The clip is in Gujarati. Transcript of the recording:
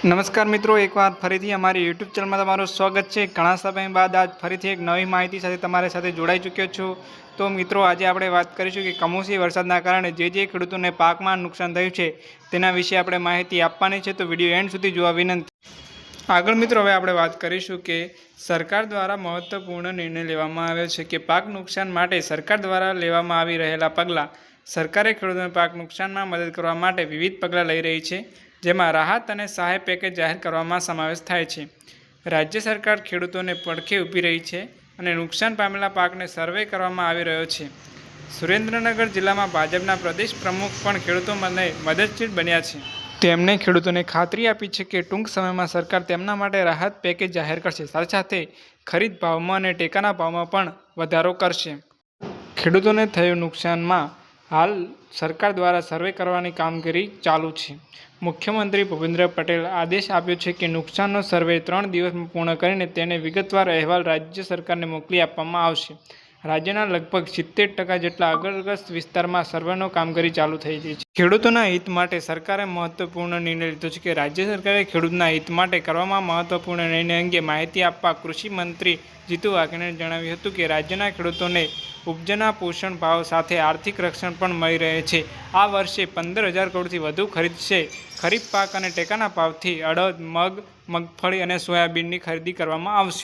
નમસ્કાર મિત્રો, એકવાર ફરીથી અમારી યુટ્યુબ ચેનલમાં તમારું સ્વાગત છે. ઘણા સમય બાદ આજ ફરીથી એક નવી માહિતી સાથે તમારી સાથે જોડાઈ ચૂક્યો છું. તો મિત્રો, આજે આપણે વાત કરીશું કે કમોસમી વરસાદના કારણે જે જે ખેડૂતોને પાકમાં નુકસાન થયું છે, તેના વિશે આપણે માહિતી આપવાની છે. તો વીડિયો એન્ડ સુધી જોવા વિનંતી. આગળ મિત્રો, હવે આપણે વાત કરીશું કે સરકાર દ્વારા મહત્વપૂર્ણ નિર્ણય લેવામાં આવ્યો છે કે પાક નુકસાન માટે સરકાર દ્વારા લેવામાં આવી રહેલા પગલાં સરકારે ખેડૂતોને પાક નુકસાનમાં મદદ કરવા માટે વિવિધ પગલાં લઈ રહી છે. જેમાં રાહત અને સહાય પેકેજ જાહેર કરવામાં સમાવેશ થાય છે. રાજ્ય સરકાર ખેડૂતોને પડખે ઊભી રહી છે અને નુકસાન પામેલા પાકને સર્વે કરવામાં આવી રહ્યો છે. સુરેન્દ્રનગર જિલ્લામાં ભાજપના પ્રદેશ પ્રમુખ પણ ખેડૂતો મને મદદચીર બન્યા છે. તેમણે ખેડૂતોને ખાતરી આપી છે કે ટૂંક સમયમાં સરકાર તેમના માટે રાહત પેકેજ જાહેર કરશે. સાથે સાથે ખરીદ ભાવમાં અને ટેકાના ભાવમાં પણ વધારો કરશે. ખેડૂતોને થયું નુકસાનમાં હાલ સરકાર દ્વારા સર્વે કરવાની કામગીરી ચાલુ છે. મુખ્યમંત્રી ભૂપેન્દ્ર પટેલ આદેશ આપ્યો છે કે નુકસાનનો સર્વે ત્રણ દિવસમાં પૂર્ણ કરીને તેને વિગતવાર અહેવાલ રાજ્ય સરકારને મોકલી આપવામાં આવશે. રાજ્યના લગભગ સિત્તેર ટકા જેટલા અગરગ્રસ્ત વિસ્તારમાં સર્વેનો કામગીરી ચાલુ થઈ ગઈ છે. ખેડૂતોના હિત માટે સરકારે મહત્વપૂર્ણ નિર્ણય લીધો છે કે રાજ્ય સરકારે ખેડૂતના હિત માટે કરવામાં મહત્વપૂર્ણ નિર્ણય અંગે માહિતી આપવા કૃષિ મંત્રી જીતુ વાઘાણીએ જણાવ્યું હતું કે રાજ્યના ખેડૂતોને ઉપજના પોષણ ભાવ સાથે આર્થિક રક્ષણ પણ મળી રહે છે. આ વર્ષે પંદર હજાર કરોડથી વધુ ખરીદશે ખરીફ પાક અને ટેકાના ભાવથી અડદ, મગ, મગફળી અને સોયાબીનની ખરીદી કરવામાં આવશે.